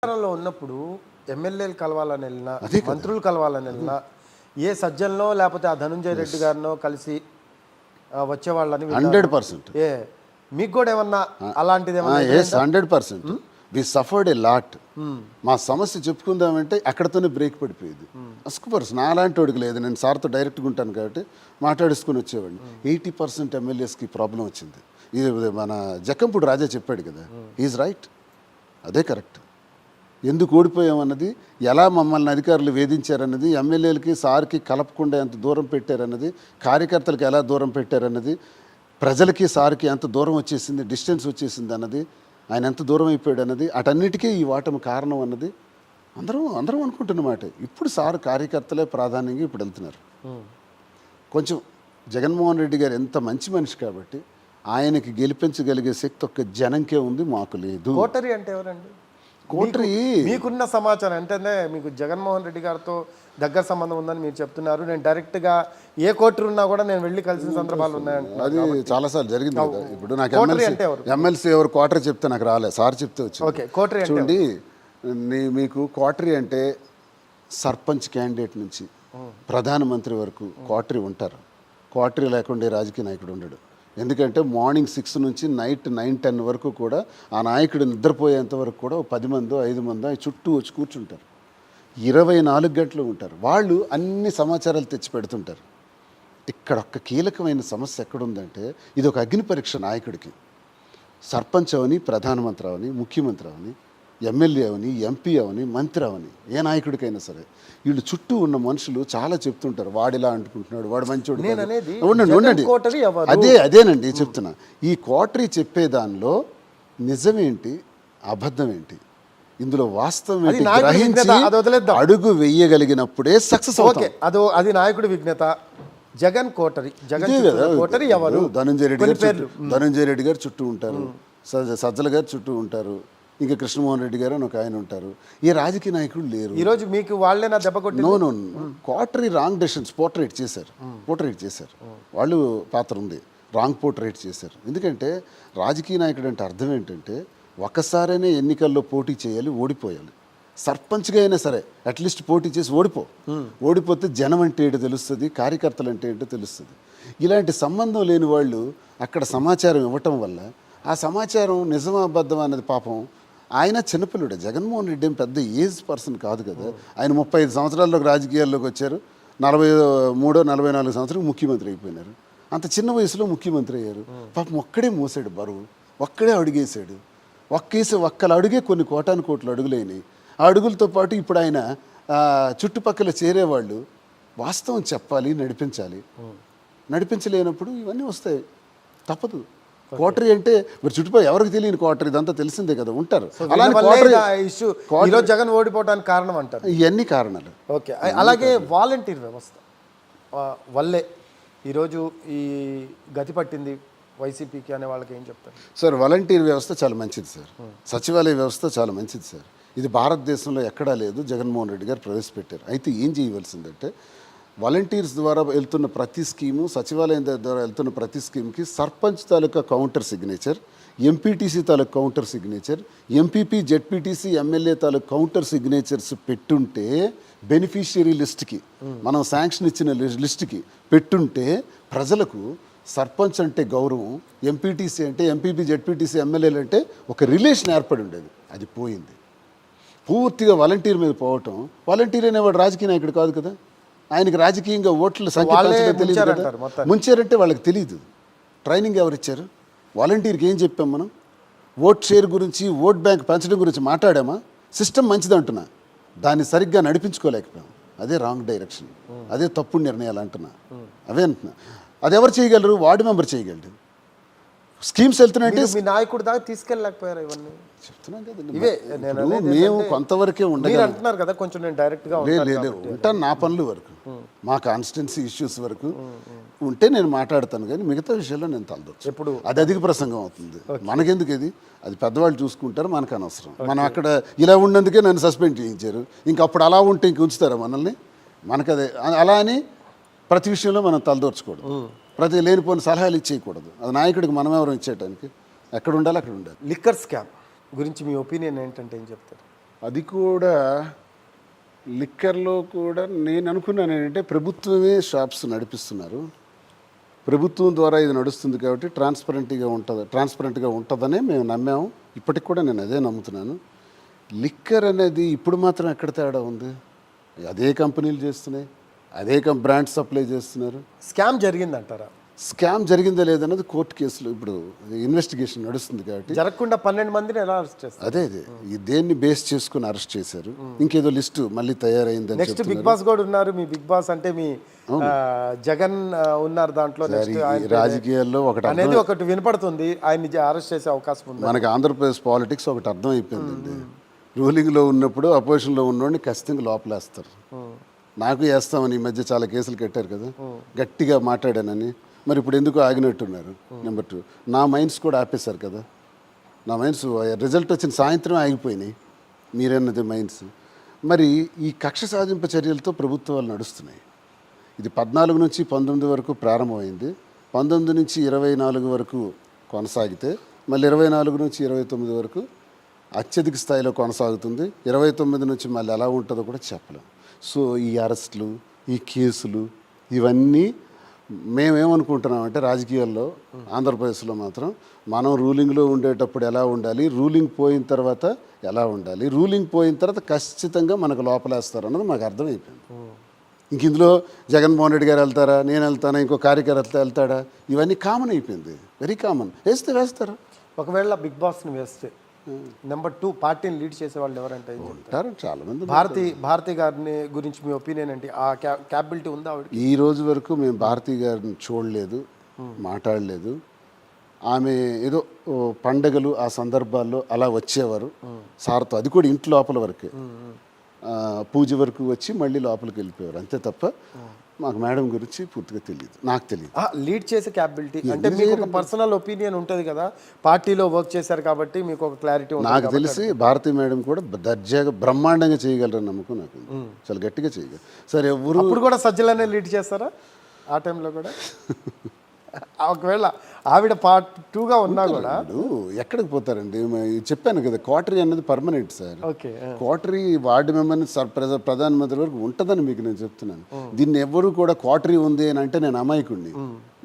అధికారంలో ఉన్నప్పుడు ఎమ్మెల్యేలు కలవాలని వెళ్ళినా. మంత్రులు కలవాలని వెళ్ళినా ఏ సజ్జనలో లేకపోతే ఆ ధనుంజయ రెడ్డి గారినో కలిసి ఆ, వచ్చేవాళ్ళని విన్నాను. హండ్రెడ్ పర్సెంట్ ఏ మీకు కూడా ఏమన్నా అలాంటిది ఏమన్నా hundred percent we suffered a lot మా సమస్య చెప్పుకుందామంటే అక్కడతోనే బ్రేక్ పడిపోయేది. అస్కోర్స్ నా అలాంటి వాడికి లేదు. నేను సార్తో డైరెక్ట్గా ఉంటాను కాబట్టి మాట్లాడేసుకుని వచ్చేవాడిని. ఎయిటీ పర్సెంట్ ఎమ్మెల్యేస్కి ప్రాబ్లం వచ్చింది. ఇది మన జక్కంపూడి రాజా చెప్పాడు కదా. ఈజ్ రైట్ అదే కరెక్ట్ ఎందుకు ఓడిపోయామన్నది ఎలా మమ్మల్ని అధికారులు వేధించారన్నది ఎమ్మెల్యేలకి సార్కి కలపకుండా ఎంత దూరం పెట్టారన్నది కార్యకర్తలకు ఎలా దూరం పెట్టారన్నది ప్రజలకి సార్కి ఎంత దూరం వచ్చేసింది డిస్టెన్స్ వచ్చేసింది అన్నది ఆయన ఎంత దూరం అయిపోయాడు అన్నది అటన్నిటికీ ఈ వాటమి కారణం అన్నది అందరం అందరం అనుకుంటున్నమాట ఇప్పుడు సార్ కార్యకర్తలే ప్రాధాన్యంగా ఇప్పుడు వెళ్తున్నారు. కొంచెం జగన్మోహన్ రెడ్డి గారు ఎంత మంచి మనిషి కాబట్టి ఆయనకి గెలిపించగలిగే శక్తి ఒక్క జనంకే ఉంది మాకు లేదు. కోటరి అంటే ఎవరండి? కోటరి. మీకున్న సమాచారం అంటే మీకు జగన్మోహన్ రెడ్డి గారితో దగ్గర సంబంధం ఉందని మీరు చెప్తున్నారు. నేను డైరెక్ట్గా ఏ కోటరి ఉన్నా కూడా నేను వెళ్ళి కలిసిన సందర్భాలు ఉన్నాయంటున్నారు అది చాలాసార్లు జరిగింది ఇప్పుడు నాకు ఎమ్మెల్సీ? ఎమ్మెల్సీ ఎవరు క్వార్టర్ చెప్తే నాకు రాలే. సార్ చెప్తే వచ్చింది. ఓకే కోటరి చూడండి మీకు క్వార్టరీ అంటే సర్పంచ్ క్యాండిడేట్ నుంచి ప్రధానమంత్రి వరకు క్వార్టరీ ఉంటారు. క్వార్టరీ లేకుండా రాజకీయ నాయకుడు ఉండడు. ఎందుకంటే మార్నింగ్ సిక్స్ నుంచి నైట్ నైన్ టెన్ వరకు కూడా ఆ నాయకుడు నిద్రపోయేంత వరకు కూడా పది మందో ఐదు మందో చుట్టూ వచ్చి కూర్చుంటారు. ఇరవై నాలుగు గంటలు ఉంటారు. వాళ్ళు అన్ని సమాచారాలు తెచ్చి పెడుతుంటారు. ఇక్కడ ఒక కీలకమైన సమస్య ఎక్కడుందంటే ఇది ఒక అగ్ని పరీక్ష నాయకుడికి. సర్పంచ్ అవని ప్రధానమంత్రి అవని ముఖ్యమంత్రి అవని ఎమ్మెల్యే అవని ఎంపీ అవని మంత్రి అవని ఏ నాయకుడికైనా సరే వీళ్ళు చుట్టూ ఉన్న మనుషులు చాలా చెప్తుంటారు. వాడిలా అంటుకుంటున్నాడు వాడు మంచోడు. అనేది ఉండండి ఉండండి? అదే అదేనండి చెప్తున్నా. ఈ కోటరీ చెప్పే దానిలో నిజమేంటి? అబద్ధం ఏంటి? ఇందులో వాస్తవం గ్రహించి. అడుగు వెయ్యగలిగినప్పుడే సక్సెస్ ఓకే అదో అది నాయకుడి విజ్ఞత జగన్ కోటరి జగన్ కోటరి ఎవరు? ధనంజయ రెడ్డి గారు ధనంజయ రెడ్డి గారు చుట్టూ ఉంటారు. సజ్జ- సజ్జల గారు చుట్టూ ఉంటారు. ఇంకా కృష్ణమోహన్ రెడ్డి గారు అని ఒక ఆయన ఉంటారు. ఈ రాజకీయ నాయకులు లేరు. ఈ రోజు మీకు వాళ్ళే నా దెబ్బ కొట్టి no no quarterly wrong decisions portrait చేశారు. పోర్ట్రేట్ చేశారు. వాళ్ళు పాత్ర ఉంది. రాంగ్ పోర్ట్రేట్ చేశారు. ఎందుకంటే రాజకీయ నాయకుడు అంటే అర్థం ఏంటంటే ఒకసారైనా ఎన్నికల్లో పోటీ చేయాలి ఓడిపోయాలి. సర్పంచ్గా అయినా సరే అట్లీస్ట్ పోటీ చేసి ఓడిపో. ఓడిపోతే జనం అంటే ఏంటో తెలుస్తుంది కార్యకర్తలు అంటే ఏంటో తెలుస్తుంది. ఇలాంటి సంబంధం లేని వాళ్ళు అక్కడ సమాచారం ఇవ్వటం వల్ల ఆ సమాచారం నిజమా అబద్ధం అన్నది పాపం ఆయన చిన్నపిల్లుడే. జగన్మోహన్ రెడ్డి పెద్ద ఏజ్ పర్సన్ కాదు కదా. ఆయన ముప్పై ఐదు సంవత్సరాల్లోకి రాజకీయాల్లోకి వచ్చారు. నలభై మూడో నలభై నాలుగు సంవత్సరాలు ముఖ్యమంత్రి అయిపోయినారు. అంత చిన్న వయసులో ముఖ్యమంత్రి అయ్యారు. పాపం ఒక్కడే మోసాడు బరువు. ఒక్కడే అడుగేశాడు. ఒక్కేసి ఒక్కల అడుగే కొన్ని కోటాను కోట్లు అడుగులైనాయి ఆ అడుగులతో పాటు ఇప్పుడు ఆయన చుట్టుపక్కల చేరేవాళ్ళు వాస్తవం చెప్పాలి నడిపించాలి. నడిపించలేనప్పుడు ఇవన్నీ వస్తాయి. తప్పదు. కోటరీ అంటే మరి చుట్టుపక్కల ఎవరికి తెలియని కోటరీ ఇదంతా తెలిసిందే కదా ఉంటారు. అలానే కోటరీ ఇష్యూ ఈరోజు జగన్ ఓడిపోవడానికి కారణం అంటారు. ఇవన్నీ కారణాలు. ఓకే. అలాగే వాలంటీర్ వ్యవస్థ. వల్లే ఈరోజు ఈ గతి పట్టింది వైసీపీకి అనే వాళ్ళకి ఏం చెప్తారు? సార్ వాలంటీర్ వ్యవస్థ చాలా మంచిది సార్. సచివాలయ వ్యవస్థ చాలా మంచిది సార్. ఇది భారతదేశంలో ఎక్కడా లేదు జగన్మోహన్ రెడ్డి గారు ప్రవేశపెట్టారు. అయితే ఏం చేయవలసిందంటే వాలంటీర్స్ ద్వారా వెళ్తున్న ప్రతి స్కీము సచివాలయం ద్వారా వెళ్తున్న ప్రతి స్కీమ్కి సర్పంచ్ తాలూకా కౌంటర్ సిగ్నేచర్ ఎంపీటీసీ తాలూకా counter signature MPP ZPTC MLA తాలూకా కౌంటర్ సిగ్నేచర్స్ పెట్టుంటే బెనిఫిషియరీ లిస్ట్కి మనం శాంక్షన్ ఇచ్చిన లి- లిస్ట్కి పెట్టుంటే ప్రజలకు సర్పంచ్ అంటే గౌరవం ఎంపీటీసీ అంటే ఎంపీపీ జెడ్పీటీసీ ఎమ్మెల్యేలు అంటే ఒక రిలేషన్ ఏర్పడి ఉండేది. అది పోయింది. పూర్తిగా వాలంటీర్ మీద పోవటం వాలంటీర్ అనేవాడు రాజకీయ నాయకుడు కాదు కదా? ఆయనకి రాజకీయంగా ఓట్ల సంఖ్య తెలియదు. ముంచారంటే వాళ్ళకి తెలియదు. ట్రైనింగ్ ఎవరు ఇచ్చారు? వాలంటీర్కి ఏం చెప్పాం మనం? ఓట్ షేర్ గురించి ఓట్ బ్యాంక్ పెంచడం గురించి మాట్లాడామా? సిస్టమ్ మంచిది అంటున్నా. దాన్ని సరిగ్గా నడిపించుకోలేకపోయాం. అదే రాంగ్ డైరెక్షన్ అదే తప్పుడు నిర్ణయాలు అంటున్నా. అవే అంటున్నా. అది ఎవరు చేయగలరు? వార్డు మెంబర్ చేయగలరు స్కీమ్స్ వెళ్తున్నాయంటే మీ నాయకుడు దాకా తీసుకెళ్ళలేకపోయారు ఇవన్నీ? చెప్తున్నాం కదండి ఇవే నేను ఇప్పుడు అనేది మేము కొంతవరకే ఉండగలం. అంటున్నారు కదా కొంచెం నేను డైరెక్ట్గా లేదు ఉంటాను నా పనుల వరకు మా కాన్స్టిట్యున్సీ ఇష్యూస్ వరకు ఉంటే నేను మాట్లాడతాను కానీ మిగతా విషయాల్లో నేను తలదొచ్చు. ఎప్పుడు? అది అధిక ప్రసంగం అవుతుంది. మనకెందుకు ఇది? అది పెద్దవాళ్ళు చూసుకుంటారు మనకు అనవసరం. మనం అక్కడ ఇలా ఉన్నందుకే నన్ను సస్పెండ్ చేయించారు. ఇంక అప్పుడు అలా ఉంటే ఇంక ఉంచుతారా మనల్ని? మనకు అదే అలా అని ప్రతి విషయంలో మనం తలదోర్చకూడదు ప్రతి లేనిపోయిన సలహాలు ఇచ్చేయకూడదు. అది నాయకుడికి మనం ఎవరు ఇచ్చేయటానికి? ఎక్కడ ఉండాలి అక్కడ ఉండాలి. లిక్కర్ స్కామ్ గురించి మీ ఒపీనియన్ ఏంటంటే ఏం చెప్తారు? అది కూడా లిక్కర్లో కూడా నేను అనుకున్నాను ఏంటంటే ప్రభుత్వమే షాప్స్ నడిపిస్తున్నారు. ప్రభుత్వం ద్వారా ఇది నడుస్తుంది కాబట్టి ట్రాన్స్పరెంట్గా ఉంటుంది ట్రాన్స్పరెంట్గా ఉంటుందనే మేము నమ్మాము. ఇప్పటికి కూడా నేను అదే నమ్ముతున్నాను. లిక్కర్ అనేది ఇప్పుడు మాత్రం ఎక్కడ తేడా ఉంది? అదే కంపెనీలు చేస్తున్నాయి. అదే కం బ్రాండ్ సప్లై చేస్తున్నారు. స్కామ్ జరిగిందంటారా? స్కామ్ జరిగిందా లేదన్నది కోర్టు కేసులో ఇప్పుడు ఇన్వెస్టిగేషన్ నడుస్తుంది కాబట్టి. జరగకుండా పన్నెండు మందిని ఎలా అరెస్ట్ చేస్తారు? అదే అదే. ఈ దేన్ని బేస్ చేసుకుని అరెస్ట్ చేశారు. ఇంకేదో లిస్టు మళ్ళీ తయారైందని నెక్స్ట్ బిగ్ బాస్ కూడా ఉన్నారు. మీ బిగ్ బాస్ అంటే మీ జగన్ ఉన్నారు దాంట్లో ఆయన రాజకీయాల్లో ఒకటి అనేది ఒకటి వినపడుతుంది. ఆయన్ని అరెస్ట్ చేసే అవకాశం ఉంది. మనకి ఆంధ్రప్రదేశ్ పాలిటిక్స్ ఒకటి అర్థం అయిపోయిందండి రూలింగ్లో ఉన్నప్పుడు అపోజిషన్లో ఉన్నోడిని ఖచ్చితంగా లోపలేస్తారు. నాకు వేస్తామని ఈ మధ్య చాలా కేసులు కట్టారు కదా. గట్టిగా మాట్లాడానని. మరి ఇప్పుడు ఎందుకు ఆగినట్టున్నారు? నెంబర్ టూ నా మైండ్స్ కూడా ఆపేశారు కదా. నా మైండ్స్ రిజల్ట్ వచ్చిన సాయంత్రం ఆగిపోయినాయి. మీరన్నది మైండ్స్ మరి ఈ కక్ష సాధింప చర్యలతో ప్రభుత్వాలు నడుస్తున్నాయి. ఇది పద్నాలుగు నుంచి పంతొమ్మిది వరకు ప్రారంభమైంది. పంతొమ్మిది నుంచి ఇరవై నాలుగు వరకు కొనసాగితే మళ్ళీ ఇరవై నాలుగు నుంచి ఇరవై తొమ్మిది వరకు అత్యధిక స్థాయిలో కొనసాగుతుంది. ఇరవై తొమ్మిది నుంచి మళ్ళీ ఎలా ఉంటుందో కూడా చెప్పలేం. సో ఈ అరెస్టులు ఈ కేసులు ఇవన్నీ మేమేమనుకుంటున్నామంటే రాజకీయాల్లో ఆంధ్రప్రదేశ్లో మాత్రం మనం రూలింగ్లో ఉండేటప్పుడు ఎలా ఉండాలి రూలింగ్ పోయిన తర్వాత ఎలా ఉండాలి రూలింగ్ పోయిన తర్వాత ఖచ్చితంగా మనకు లోపలేస్తారు అన్నది మాకు అర్థమైపోయింది. ఇంక ఇందులో జగన్మోహన్ రెడ్డి గారు వెళ్తారా నేను వెళ్తానా ఇంకో కార్యకర్త వెళ్తాడా ఇవన్నీ కామన్ అయిపోయింది. Very common. వేస్తే వేస్తారు. ఒకవేళ బిగ్ బాస్ని వేస్తే నెంబర్ టూ పార్టీని లీడ్ చేసే వాళ్ళు ఎవరంటే? ఉంటారు చాలా మంది భారతి భారతి గారిని గురించి మీ ఒపీనియన్ ఏంటి? ఆ క్యాపబిలిటీ ఉందా ఈ రోజు వరకు మేము భారతీ గారిని చూడలేదు మాట్లాడలేదు. ఆమె ఏదో పండగలు ఆ సందర్భాల్లో అలా వచ్చేవారు. సార్తో అది కూడా ఇంటి లోపల వరకే. పూజ వరకు వచ్చి మళ్ళీ లోపలికి వెళ్ళిపోయారు అంతే తప్ప మాకు మేడం గురించి పూర్తిగా తెలియదు నాకు తెలియదు లీడ్ చేసే క్యాపబిలిటీ అంటే మీకు ఒక పర్సనల్ ఒపీనియన్ ఉంటుంది కదా పార్టీలో వర్క్ చేశారు కాబట్టి మీకు ఒక క్లారిటీ నాకు తెలిసి భారతీ మేడం కూడా దర్జాగా బ్రహ్మాండంగా చేయగలరని నమ్మకం నాకు ఉంది. చాలా గట్టిగా చేయగలరు సరే ఎవరు అప్పుడు కూడా సజ్జలనే లీడ్ చేస్తారా? ఆ టైంలో కూడా? ఒకవేళ ఆవిడ పార్ట్ టూగా ఉన్నా కూడా ఎక్కడికి పోతారండి? చెప్పాను కదా క్వార్టరీ అన్నది పర్మనెంట్ సార్. క్వార్టరీ వార్డు మెంబర్ని సర్ ప్రధ- ప్రధానమంత్రి వరకు ఉంటుందని మీకు నేను చెప్తున్నాను. దీన్ని ఎవరు కూడా క్వార్టరీ ఉంది అని అంటే నేను అమాయకుడిని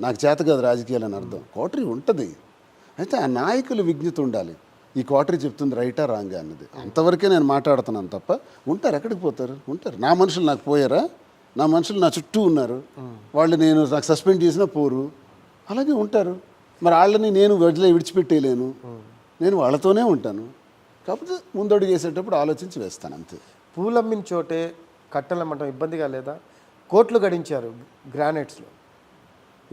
నాకు చేత కాదు రాజకీయాలు అని అర్థం. క్వార్టరీ ఉంటుంది. అయితే ఆ నాయకులు విజ్ఞత ఉండాలి. ఈ క్వార్టరీ చెప్తుంది రైటా రాంగా అన్నది. అంతవరకే నేను మాట్లాడుతున్నాను తప్ప ఉంటారు ఎక్కడికి పోతారు? ఉంటారు. నా మనుషులు నాకు పోయారా? నా మనుషులు నా చుట్టూ ఉన్నారు. వాళ్ళు నేను నాకు సస్పెండ్ చేసినా పోరు. అలాగే ఉంటారు. మరి వాళ్ళని నేను వదిలే విడిచిపెట్టేయలేను. నేను వాళ్ళతోనే ఉంటాను. కాకపోతే ముందడుగు వేసేటప్పుడు ఆలోచించి వేస్తాను అంతే. పూలమ్మిన చోటే కట్టెలమ్మటం ఇబ్బందిగా లేదా? కోట్లు గడించారు గ్రానైట్స్లో.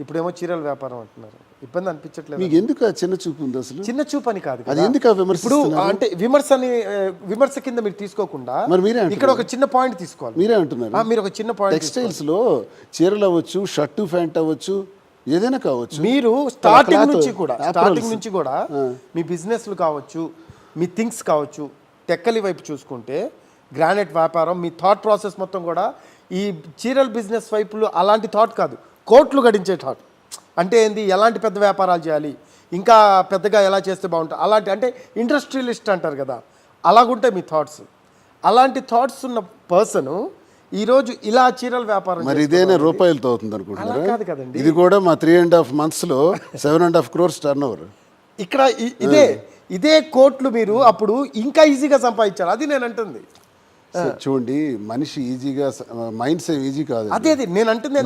ఇప్పుడేమో చీరల వ్యాపారం అంటున్నారు. ఇబ్బంది అనిపించట్లేదు? మీకు ఎందుకు చిన్న చూపు ఉంది అసలు? చిన్న చూపు అని కాదు అది. ఎందుకు ఇప్పుడు అంటే విమర్శని విమర్శ కింద మీరు తీసుకోకుండా మరి మీరే ఇక్కడ ఒక చిన్న పాయింట్ తీసుకోవాలి. మీరే అంటున్నారు. మీరు ఒక చిన్న పాయింట్ టెక్స్టైల్స్లో చీరలు అవ్వచ్చు షర్టు ప్యాంట్ అవ్వచ్చు ఏదైనా కావచ్చు. మీరు స్టార్టింగ్ నుంచి కూడా. స్టార్టింగ్ నుంచి కూడా మీ బిజినెస్లు కావచ్చు మీ థింగ్స్ కావచ్చు టెక్కలి వైపు చూసుకుంటే గ్రానైట్ వ్యాపారం మీ థాట్ ప్రాసెస్ మొత్తం కూడా ఈ చీరల బిజినెస్ వైపులు అలాంటి థాట్ కాదు. కోట్లు గడించే థాట్ అంటే ఏంది? ఎలాంటి పెద్ద వ్యాపారాలు చేయాలి? ఇంకా పెద్దగా ఎలా చేస్తే బాగుంటుంది అలాంటి అంటే ఇండస్ట్రియలిస్ట్ అంటారు కదా. అలాగుంటాయి మీ థాట్స్ అలాంటి థాట్స్ ఉన్న పర్సన్ ఈరోజు ఇలా చీరల వ్యాపారం మరి ఇదేనే రూపాయలతో అవుతుంది అనుకుంటున్నారా అలా కాదు కదండి. ఇది కూడా మా త్రీ అండ్ హాఫ్ మంత్స్లో seven and half crores turnover ఇక్కడ ఇదే ఇదే కోట్లు మీరు అప్పుడు ఇంకా ఈజీగా సంపాదించారు అది నేను అంటుంది. చూడండి మనిషి ఈజీగా మైండ్స్ ఈజీ కాదు అదే. అది నేను అంటుంది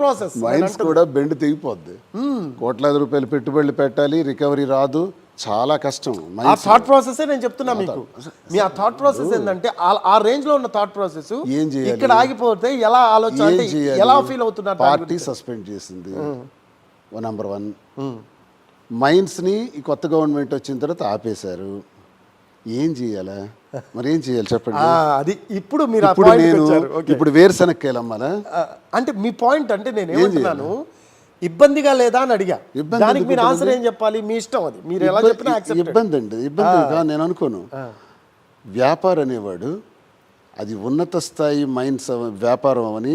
ప్రాసెస్ మైండ్స్ కూడా బెండ్ తెగిపోద్ది. కోట్లాది రూపాయలు పెట్టుబడులు పెట్టాలి రికవరీ రాదు. చాలా కష్టం. ఆ థాట్ ప్రాసెస్ నేను చెప్తున్నా మీకు. మీ ఆ థాట్ ప్రాసెస్ ఏంటంటే ఆ- రేంజ్లో ఉన్న థాట్ ప్రాసెస్ ఏం చేయాలి? ఇక్కడ ఆగిపోతే ఎలా ఆలోచన? ఎలా ఫీల్ అవుతున్నారు పార్టీ సస్పెండ్ చేసింది. నంబర్ వన్ మైండ్స్ని ఈ కొత్త గవర్నమెంట్ వచ్చిన తర్వాత ఆపేశారు. ఏం చేయాలా? మరి ఏం చేయాలి చెప్పండి? అది ఇప్పుడు మీరు ఇప్పుడు నేను ఇప్పుడు వేరుశనక్కాయలు అమ్మాలా? అంటే మీ పాయింట్ అంటే నేను ఏమంటున్నాను ఇబ్బందిగా లేదా అని అడిగా. దానికి మీరు ఆన్సర్ ఏం చెప్పాలి? మీ ఇష్టం అది. మీరు ఎలా చెప్పినా ఇబ్బంది అండి. ఇబ్బంది నేను అనుకోను. వ్యాపారం అనేవాడు అది ఉన్నత స్థాయి మైండ్స్ వ్యాపారం అని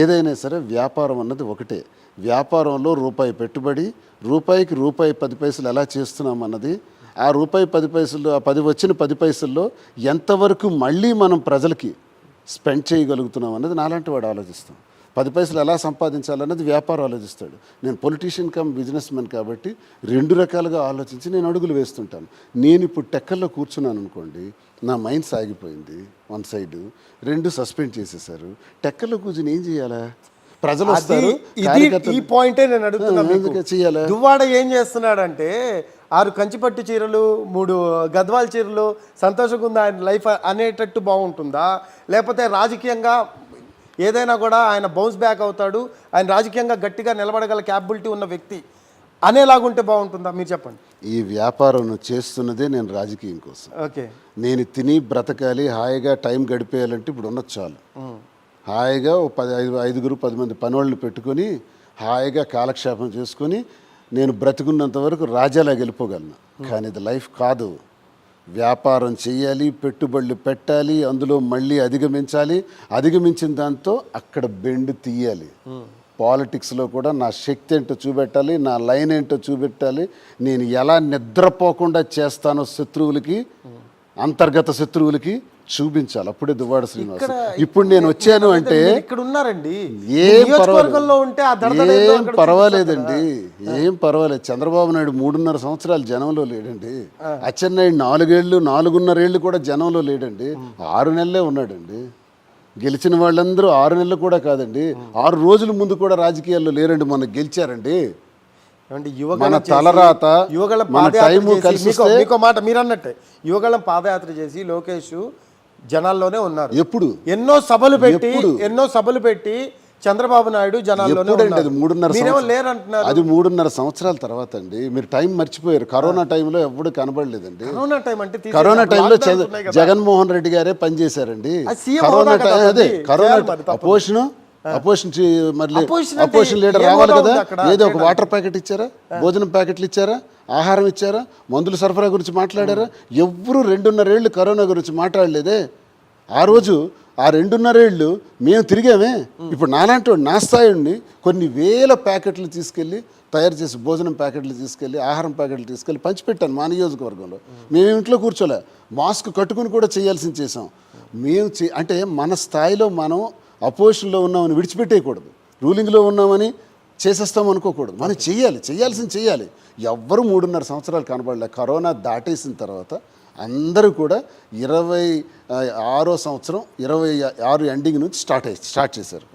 ఏదైనా సరే వ్యాపారం అన్నది ఒకటే. వ్యాపారంలో రూపాయి పెట్టుబడి రూపాయికి రూపాయి పది పైసలు ఎలా చేస్తున్నాం అన్నది ఆ రూపాయి పది పైసలు ఆ పది వచ్చిన పది పైసల్లో ఎంతవరకు మళ్ళీ మనం ప్రజలకి స్పెండ్ చేయగలుగుతున్నాం అన్నది నాలాంటి వాడు ఆలోచిస్తాం. పది పైసలు ఎలా సంపాదించాలన్నది వ్యాపారం ఆలోచిస్తాడు. నేను పొలిటీషియన్ కమ్ బిజినెస్ మ్యాన్ కాబట్టి రెండు రకాలుగా ఆలోచించి నేను అడుగులు వేస్తుంటాను. నేను ఇప్పుడు టెక్కల్లో కూర్చున్నాను అనుకోండి నా మైండ్ సాగిపోయింది వన్ సైడ్ రెండు సస్పెండ్ చేసేసారు టెక్కల్లో కూర్చుని ఏం చేయాలా? ప్రజలు వస్తారు ఈ పాయింటే నేను అడుగుతున్నా ఆ, మీకు. ఎందుకు చెయ్యాలా? దువ్వాడ ఏం చేస్తున్నాడంటే ఆరు కంచిపట్టు చీరలు మూడు గద్వాల చీరలు సంతోషంగా ఉందా ఆయన లైఫ్ అనేటట్టు బాగుంటుందా? లేకపోతే రాజకీయంగా ఏదైనా కూడా ఆయన బౌన్స్ బ్యాక్ అవుతాడు ఆయన రాజకీయంగా గట్టిగా నిలబడగల క్యాపబిలిటీ ఉన్న వ్యక్తి అనేలాగుంటే బాగుంటుందా? మీరు చెప్పండి. ఈ వ్యాపారం చేస్తున్నదే నేను రాజకీయం కోసం. ఓకే. నేను తిని బ్రతకాలి హాయిగా టైం గడిపేయాలంటే ఇప్పుడు ఉన్నది చాలు. హాయిగా పది ఐదు ఐదుగురు పది మంది పనివాళ్ళని పెట్టుకొని హాయిగా కాలక్షేపం చేసుకొని నేను బ్రతికున్నంత వరకు రాజాలా వెళ్ళిపోగలను. కానీ ఇది లైఫ్ కాదు. వ్యాపారం చేయాలి పెట్టుబడులు పెట్టాలి అందులో మళ్ళీ అధిగమించాలి. అధిగమించిన దాంతో అక్కడ బెండ్ తీయాలి. పాలిటిక్స్లో కూడా నా శక్తి ఏంటో చూపెట్టాలి నా లైన్ ఏంటో చూపెట్టాలి. నేను ఎలా నిద్రపోకుండా చేస్తానో శత్రువులకి అంతర్గత శత్రువులకి చూపించాలి. అప్పుడే దువ్వాడ శ్రీనివాస్. ఇప్పుడు నేను వచ్చాను అంటే ఇక్కడ ఉన్నారండి. ఏం ఏం పర్వాలేదండి. ఏం పర్వాలేదు. చంద్రబాబు నాయుడు మూడున్నర సంవత్సరాలు జనంలో లేడండి. అచ్చెన్నాయుడు నాలుగేళ్ళు నాలుగున్నరేళ్ళు కూడా జనంలో లేడండి. ఆరు నెలలే ఉన్నాడండి. గెలిచిన వాళ్ళందరూ ఆరు నెలలు కూడా కాదండి. ఆరు రోజుల ముందు కూడా రాజకీయాల్లో లేరండి. మొన్న గెలిచారండి. మన తలరాత, యువగళం పాదయాత్ర కలిసి మాట మీరు అన్నట్టే యువగళం పాదయాత్ర చేసి లోకేష్ జనాల్లోనే ఉన్నారు. ఎప్పుడు? ఎన్నో సభలు పెట్టి? ఎన్నో సభలు పెట్టి చంద్రబాబు నాయుడు జనాల్లోనే అది. మూడున్నర లేరంటున్నారు. అది మూడున్నర సంవత్సరాల తర్వాత అండి. మీరు టైం మర్చిపోయారు. కరోనా టైంలో ఎప్పుడు కనబడలేదండి. కరోనా టైం అంటే కరోనా టైంలో. జగన్మోహన్ రెడ్డి గారే పనిచేశారండి. కరోనా అదే. కరోనా తప్పదు. అపోజిషన్ మళ్ళీ అపోజిషన్ లీడర్ రావాలి కదా? ఏదో ఒక? వాటర్ ప్యాకెట్ ఇచ్చారా? భోజనం ప్యాకెట్లు ఇచ్చారా? ఆహారం ఇచ్చారా? మందుల సరఫరా గురించి మాట్లాడారా? ఎవ్వరూ రెండున్నరేళ్ళు కరోనా గురించి మాట్లాడలేదే. ఆ రోజు ఆ రెండున్నరేళ్ళు మేము తిరిగామే. ఇప్పుడు నాలాంటి నా స్థాయిని కొన్ని వేల ప్యాకెట్లు తీసుకెళ్ళి తయారు చేసి భోజనం ప్యాకెట్లు తీసుకెళ్ళి ఆహారం ప్యాకెట్లు తీసుకెళ్ళి పంచిపెట్టాను మా నియోజకవర్గంలో. మేము. ఇంట్లో కూర్చోలే. మాస్క్ కట్టుకుని కూడా చేయాల్సింది చేసాం మేము. అంటే మన స్థాయిలో మనం అపోజిషన్లో ఉన్నామని విడిచిపెట్టేయకూడదు. రూలింగ్లో ఉన్నామని చేసేస్తాం అనుకోకూడదు. మనం చెయ్యాలి చేయాల్సింది చెయ్యాలి. ఎవ్వరు మూడున్నర సంవత్సరాలు కనబడలే. కరోనా దాటేసిన తర్వాత అందరూ కూడా ఇరవై ఆరో సంవత్సరం ఇరవై ఆరు ఎండింగ్ నుంచి స్టార్ట్ అయ్యి స్టార్ట్ చేశారు.